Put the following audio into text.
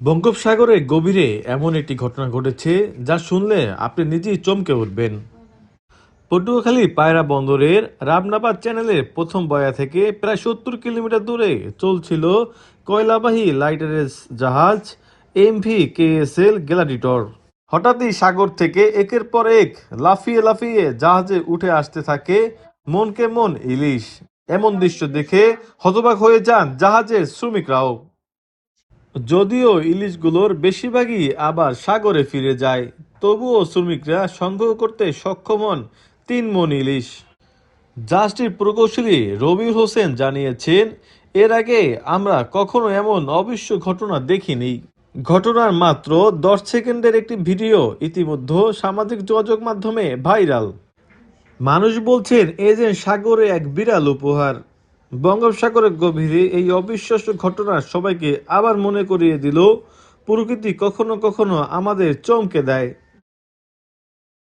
বঙ্গোপসাগরের গভীরে এমন একটি ঘটনা ঘটেছে যা শুনলে আপনি নিজেই চমকে উঠবেন। পটুয়াখালী পায়রা বন্দরের রামনাবাদ চ্যানেলের প্রথম বয়া থেকে প্রায় সত্তর কিলোমিটার দূরে চলছিল কয়লাবাহী লাইটারেস জাহাজ এমভি কেএসএল গ্যালাডিটর। হঠাৎই সাগর থেকে একের পর এক লাফিয়ে লাফিয়ে জাহাজে উঠে আসতে থাকে মনকে মন ইলিশ। এমন দৃশ্য দেখে হতবাক হয়ে যান জাহাজের শ্রমিকরাও। যদিও ইলিশগুলোর বেশিরভাগই আবার সাগরে ফিরে যায়, তবুও শ্রমিকরা সংগ্রহ করতে সক্ষম হন তিন মন ইলিশ। জাহাজটির প্রকৌশলী রবিউল হোসেন জানিয়েছেন, এর আগে আমরা কখনো এমন অবিশ্ব ঘটনা দেখিনি। ঘটনার মাত্র দশ সেকেন্ডের একটি ভিডিও ইতিমধ্যে সামাজিক যোগাযোগ মাধ্যমে ভাইরাল। মানুষ বলছেন, এ যে সাগরে এক বিরাল উপহার। বঙ্গোপসাগরের গভীরে এই অবিশ্বাস্য ঘটনা সবাইকে আবার মনে করিয়ে দিল, প্রকৃতি কখনো কখনো আমাদের চমকে দেয়।